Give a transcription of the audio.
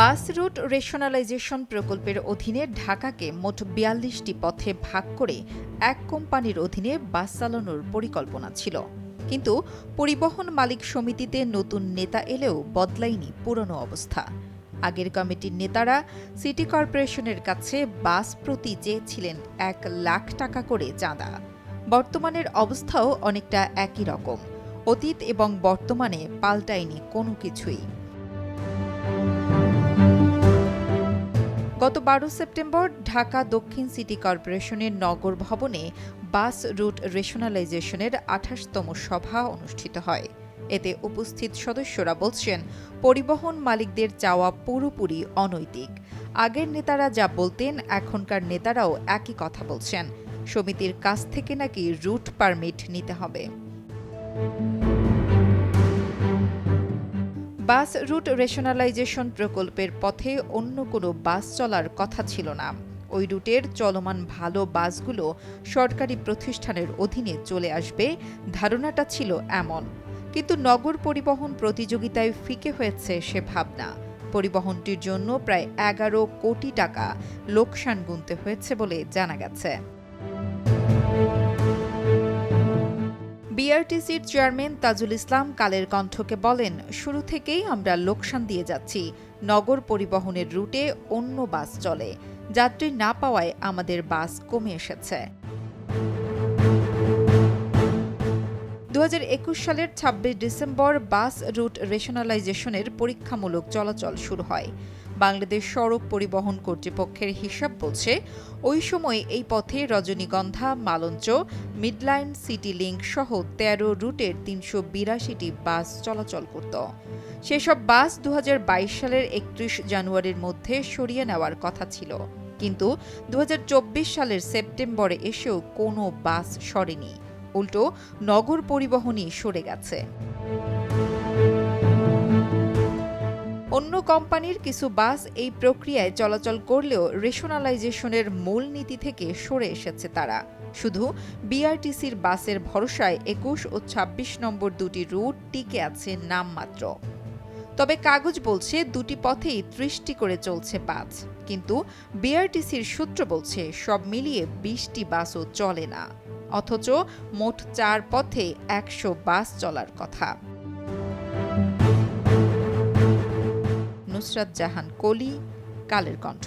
Bus route rationalisation প্রকল্পের অধীনে ঢাকাকে মোট বিয়াল্লিশটি পথে ভাগ করে এক কোম্পানির অধীনে বাস চালানোর পরিকল্পনা ছিল। কিন্তু পরিবহন মালিক সমিতিতে নতুন নেতা এলেও বদলায়নি পুরনো অবস্থা। আগের কমিটির নেতারা সিটি কর্পোরেশনের কাছে বাস প্রতি চেয়েছিলেন এক লাখ টাকা করে চাঁদা। বর্তমানের অবস্থাও অনেকটা একই রকম। অতীত এবং বর্তমানে পাল্টায়নি কোনো কিছুই। গত বারো সেপ্টেম্বর ঢাকা দক্ষিণ সিটি কর্পোরেশনের নগর ভবনে বাস রুট রেশনালাইজেশনের আঠাশতম সভা অনুষ্ঠিত হয়। এতে উপস্থিত সদস্যরা বলছেন, পরিবহন মালিকদের চাওয়া পুরোপুরি অনৈতিক। আগের নেতারা যা বলতেন, এখনকার নেতারাও একই কথা বলছেন। সমিতির কাছ থেকে নাকি রুট পারমিট নিতে হবে। বাস রুট রেশনালাইজেশন প্রকল্পের পথে অন্য কোনো বাস চলার কথা ছিল না। ওই রুটের চলমান ভালো বাসগুলো সরকারি প্রতিষ্ঠানের অধীনে চলে আসবে, ধারণাটা ছিল এমন। কিন্তু নগর পরিবহন প্রতিযোগিতায় ফিকে হয়েছে সে ভাবনা। পরিবহনটির জন্য প্রায় এগারো কোটি টাকা লোকসান গুনতে হয়েছে বলে জানা গেছে। বিআরটিসির চেয়ারম্যান তাজুল ইসলাম কালের কণ্ঠকে বলেন, শুরু থেকেই আমরা লোকসান দিয়ে যাচ্ছি। নগর পরিবহনের রুটে অন্য বাস চলে। যাত্রী না পাওয়ায় আমাদের বাস কমে এসেছে। দু হাজার একুশ সালের ২৬ ডিসেম্বর বাস রুট রেশনালাইজেশনের পরীক্ষামূলক চলাচল শুরু হয়। বাংলাদেশ সড়ক পরিবহন কর্তৃপক্ষের হিসাব বলছে, ওই সময় এই পথে রজনীগন্ধা, মালঞ্চ, মিডলাইন সিটি লিংক সহ তেরো রুটের তিনশো বিরাশিটি বাস চলাচল করত। সেসব বাস দু হাজার বাইশ সালের একত্রিশ জানুয়ারির মধ্যে সরিয়ে নেওয়ার কথা ছিল। কিন্তু দু হাজার চব্বিশ সালের সেপ্টেম্বরে এসেও কোনো বাস সরেনি। উল্টো নগর পরিবহনই সরে গেছে। অন্য কোম্পানির কিছু বাস এই প্রক্রিয়ায় চলাচল করলেও রেশনালাইজেশনের মূল নীতি থেকে সরে এসেছে তারা। শুধু বিআরটিসির বাসের ভরসায় একুশ ও ২৬ নম্বর দুটি রুট টিকে আছে নামমাত্র। তবে কাগজ বলছে দুটি পথেই ত্রিশটি করে চলছে বাস। কিন্তু বিআরটিসির সূত্র বলছে সব মিলিয়ে বিশটি বাসও চলে না। অথচ মোট চার পথে একশো বাস চলার কথা। নুসরাত জাহান কলি কালের কণ্ঠ।